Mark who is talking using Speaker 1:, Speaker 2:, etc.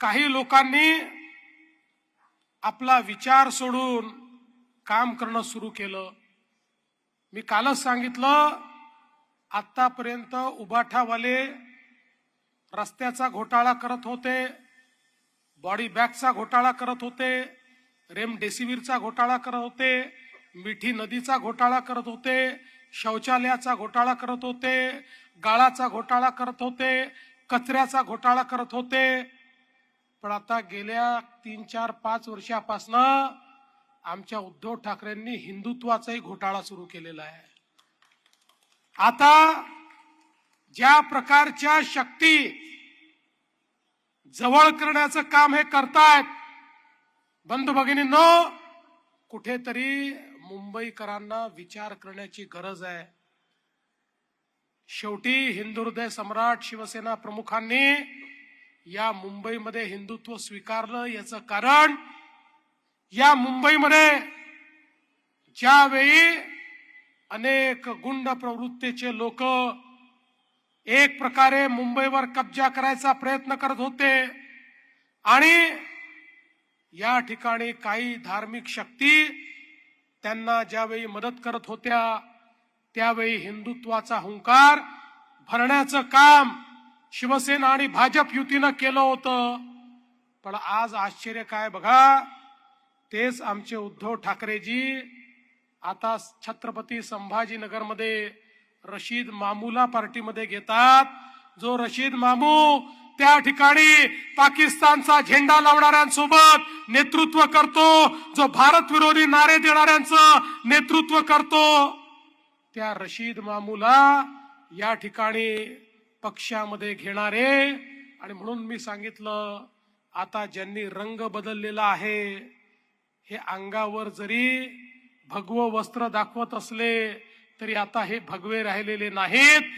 Speaker 1: काही लोकांनी आपला विचार सोडून काम करणं सुरू केलं. मी कालच सांगितलं आतापर्यंत उबाठावाले रस्त्याचा घोटाळा करत होते बॉडी बॅगचा घोटाळा करत होते रेमडेसिवीरचा घोटाळा करत होते मिठी नदीचा घोटाळा करत होते शौचालयाचा घोटाळा करत होते गाळाचा घोटाळा करत होते कचऱ्याचा घोटाळा करत होते पण आता गेल्या तीन चार पाच वर्षापासनं आमच्या उद्धव ठाकरेंनी हिंदुत्वाचाही घोटाळा सुरू केलेला आहे. आता ज्या प्रकारच्या शक्ती जवळ करण्याचं काम हे करतायत बंधू भगिनींनो कुठेतरी मुंबईकरांना विचार करण्याची गरज आहे. शेवटी हिंदू हृदय सम्राट शिवसेना प्रमुखांनी या मुंबईमध्ये हिंदुत्व स्वीकारलं याचं कारण या मुंबईमध्ये ज्यावेळी अनेक गुंड प्रवृत्तीचे लोक एक प्रकारे मुंबईवर कब्जा करायचा प्रयत्न करत होते आणि या ठिकाणी काही धार्मिक शक्ती त्यांना ज्यावेळी मदत करत होत्या त्यावेळी हिंदुत्वाचा हुंकार भरण्याचं काम शिवसेना आणि भाजप युतीनं केलं होतं. पण आज आश्चर्य काय बघा? तेच आमचे उद्धव ठाकरेजी आता छत्रपती संभाजीनगरमध्ये रशीद मामूला पार्टीमध्ये घेतात. जो रशीद मामू त्या ठिकाणी पाकिस्तानचा झेंडा लावणाऱ्यांसोबत नेतृत्व करतो जो भारत विरोधी नारे देणाऱ्यांचं नेतृत्व करतो. त्या रशीद मामूला या ठिकाणी पक्षामध्ये घेणारे. आणि म्हणून मी सांगितलं आता ज्यांनी रंग बदललेला आहे हे अंगावर जरी भगवं वस्त्र दाखवत असले तरी आता हे भगवे राहिलेले नाहीत.